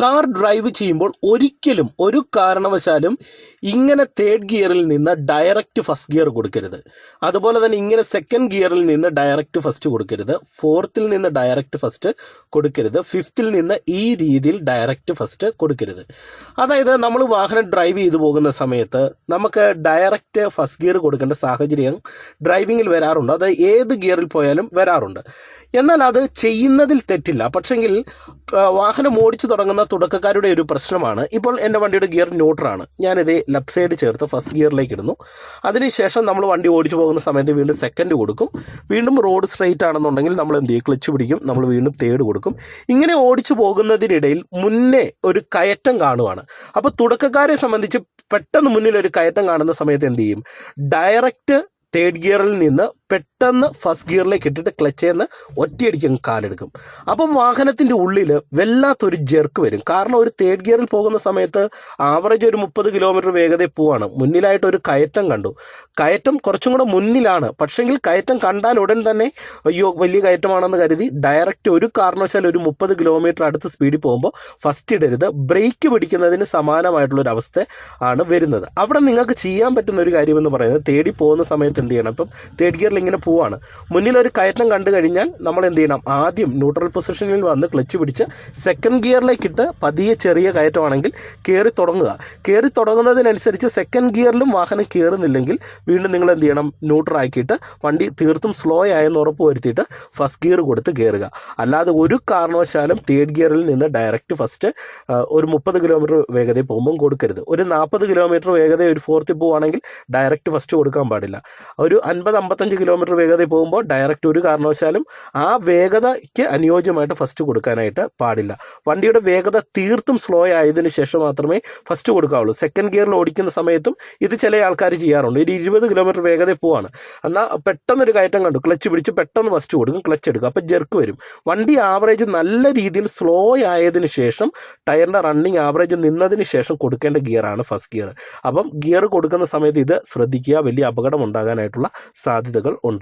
Car drive ചെയ്യുമ്പോൾ ഒരിക്കലും ഒരു കാരണവശാലും ഇങ്ങനെ തേർഡ് ഗിയറിൽ നിന്ന് ഡയറക്റ്റ് ഫസ്റ്റ് ഗിയർ കൊടുക്കരുത്. അതുപോലെ തന്നെ ഇങ്ങനെ സെക്കൻഡ് ഗിയറിൽ നിന്ന് ഡയറക്റ്റ് ഫസ്റ്റ് കൊടുക്കരുത്. ഫോർത്തിൽ നിന്ന് ഡയറക്റ്റ് ഫസ്റ്റ് കൊടുക്കരുത്. ഫിഫ്ത്തിൽ നിന്ന് ഈ രീതിയിൽ ഡയറക്റ്റ് ഫസ്റ്റ് കൊടുക്കരുത്. അതായത് നമ്മൾ വാഹനം ഡ്രൈവ് ചെയ്തു പോകുന്ന സമയത്ത് നമുക്ക് ഡയറക്റ്റ് ഫസ്റ്റ് ഗിയർ കൊടുക്കേണ്ട സാഹചര്യം ഡ്രൈവിങ്ങിൽ വരാറുണ്ട്. അതായത് ഏത് ഗിയറിൽ പോയാലും വരാറുണ്ട്. എന്നാൽ അത് ചെയ്യുന്നതിൽ തെറ്റില്ല. പക്ഷെങ്കിൽ വാഹനം ഓടിച്ചു തുടങ്ങുന്ന തുടക്കക്കാരുടെ ഒരു പ്രശ്നമാണ്. ഇപ്പോൾ എന്റെ വണ്ടിയുടെ ഗിയർ ന്യൂട്രാണ് ഞാനിത് ലെഫ്റ്റ് സൈഡ് ചേർത്ത് ഫസ്റ്റ് ഗിയറിലേക്ക് ഇടുന്നു. അതിനുശേഷം നമ്മൾ വണ്ടി ഓടിച്ചു പോകുന്ന സമയത്ത് വീണ്ടും സെക്കൻഡ് കൊടുക്കും. വീണ്ടും റോഡ് സ്ട്രെയിറ്റ് ആണെന്നുണ്ടെങ്കിൽ നമ്മൾ എന്ത് ചെയ്യും? ക്ലച്ച് പിടിക്കും. നമ്മൾ വീണ്ടും തേർഡ് കൊടുക്കും. ഇങ്ങനെ ഓടിച്ചു പോകുന്നതിനിടയിൽ മുന്നേ ഒരു കയറ്റം കാണുവാണ്. അപ്പോൾ തുടക്കക്കാരെ സംബന്ധിച്ച് പെട്ടെന്ന് മുന്നിൽ ഒരു കയറ്റം കാണുന്ന സമയത്ത് എന്ത് ചെയ്യും? ഡയറക്റ്റ് തേർഡ് ഗിയറിൽ നിന്ന് പെട്ടെന്ന് ഫസ്റ്റ് ഗിയറിലേക്ക് ഇട്ടിട്ട് ക്ലച്ച് ചെയ്യുന്ന ഒറ്റയടിക്ക് കാലെടുക്കും. അപ്പം വാഹനത്തിന്റെ ഉള്ളിൽ വല്ലാത്തൊരു ജെർക്ക് വരും. കാരണം ഒരു തേർഡ് ഗിയറിൽ പോകുന്ന സമയത്ത് ആവറേജ് ഒരു മുപ്പത് കിലോമീറ്റർ വേഗതയിൽ പോവാണ്. മുന്നിലായിട്ട് ഒരു കയറ്റം കണ്ടു. കയറ്റം കുറച്ചും കൂടെ മുന്നിലാണ്. പക്ഷെങ്കിൽ കയറ്റം കണ്ടാൽ ഉടൻ തന്നെ അയ്യോ വലിയ കയറ്റമാണെന്ന് കരുതി ഡയറക്റ്റ് ഒരു കാരണവശാലും ഒരു മുപ്പത് കിലോമീറ്റർ അടുത്ത് സ്പീഡിൽ പോകുമ്പോൾ ഫസ്റ്റ് ഇടരുത്. ബ്രേക്ക് പിടിക്കുന്നതിന് സമാനമായിട്ടുള്ളൊരു അവസ്ഥ ആണ് വരുന്നത്. അവിടെ നിങ്ങൾക്ക് ചെയ്യാൻ പറ്റുന്ന ഒരു കാര്യമെന്ന് പറയുന്നത് തേടി പോകുന്ന സമയത്ത് എന്ത് ചെയ്യണം ഇപ്പം തേർഡ് ഗിയറിൽ ഇങ്ങനെ പോവാണ്. മുന്നിൽ ഒരു കയറ്റം കണ്ടു കഴിഞ്ഞാൽ നമ്മൾ എന്ത് ചെയ്യണം? ആദ്യം ന്യൂട്രൽ പൊസിഷനിൽ വന്ന് ക്ലച്ച് പിടിച്ച് സെക്കൻഡ് ഗിയറിലേക്ക് ഇട്ട് പതിയെ ചെറിയ കയറ്റമാണെങ്കിൽ കയറി തുടങ്ങുക. കയറി തുടങ്ങുന്നതിനനുസരിച്ച് സെക്കൻഡ് ഗിയറിലും വാഹനം കയറുന്നില്ലെങ്കിൽ വീണ്ടും നിങ്ങൾ എന്ത് ചെയ്യണം? ന്യൂട്രൽ ആക്കിയിട്ട് വണ്ടി തീർത്തും സ്ലോ ആയെന്ന് ഉറപ്പ് വരുത്തിയിട്ട് ഫസ്റ്റ് ഗിയർ കൊടുത്ത് കയറുക അല്ലാതെ ഒരു കാരണവശാലും തേർഡ് ഗിയറിൽ നിന്ന് ഡയറക്റ്റ് ഫസ്റ്റ് ഒരു മുപ്പത് കിലോമീറ്റർ വേഗതയിൽ പോകുമ്പം കൊടുക്കരുത്. ഒരു നാൽപ്പത് കിലോമീറ്റർ വേഗത ഒരു ഫോർത്തിൽ പോവുകയാണെങ്കിൽ ഡയറക്റ്റ് ഫസ്റ്റ് കൊടുക്കാൻ പാടില്ല. ഒരു അൻപത് അമ്പത്തഞ്ച് കിലോമീറ്റർ വേഗതയിൽ പോകുമ്പോൾ ഡയറക്റ്റ് ഒരു കാരണവശാലും ആ വേഗതയ്ക്ക് അനുയോജ്യമായിട്ട് ഫസ്റ്റ് കൊടുക്കാനായിട്ട് പാടില്ല. വണ്ടിയുടെ വേഗത തീർത്തും സ്ലോ ആയതിനു ശേഷം മാത്രമേ ഫസ്റ്റ് കൊടുക്കാവുള്ളൂ. സെക്കൻഡ് ഗിയറിൽ ഓടിക്കുന്ന സമയത്തും ഇത് ചില ആൾക്കാർ ചെയ്യാറുണ്ട്. ഒരു ഇരുപത് കിലോമീറ്റർ വേഗതയിൽ പോവാണ്. എന്നാൽ പെട്ടെന്നൊരു കയറ്റം കണ്ടു. ക്ലച്ച് പിടിച്ച് പെട്ടെന്ന് ഫസ്റ്റ് കൊടുക്കും. ക്ലച്ച് എടുക്കും. അപ്പോൾ ജെർക്ക് വരും. വണ്ടി ആവറേജ് നല്ല രീതിയിൽ സ്ലോ ആയതിനു ശേഷം ടയറിന്റെ റണ്ണിങ് ആവറേജ് നിന്നതിന് ശേഷം കൊടുക്കേണ്ട ഗിയറാണ് ഫസ്റ്റ് ഗിയർ അപ്പം ഗിയർ കൊടുക്കുന്ന സമയത്ത് ഇത് ശ്രദ്ധിക്കുക. വലിയ അപകടം ഉണ്ടാകാനായിട്ടുള്ള സാധ്യതകൾ ഉണ്ട്.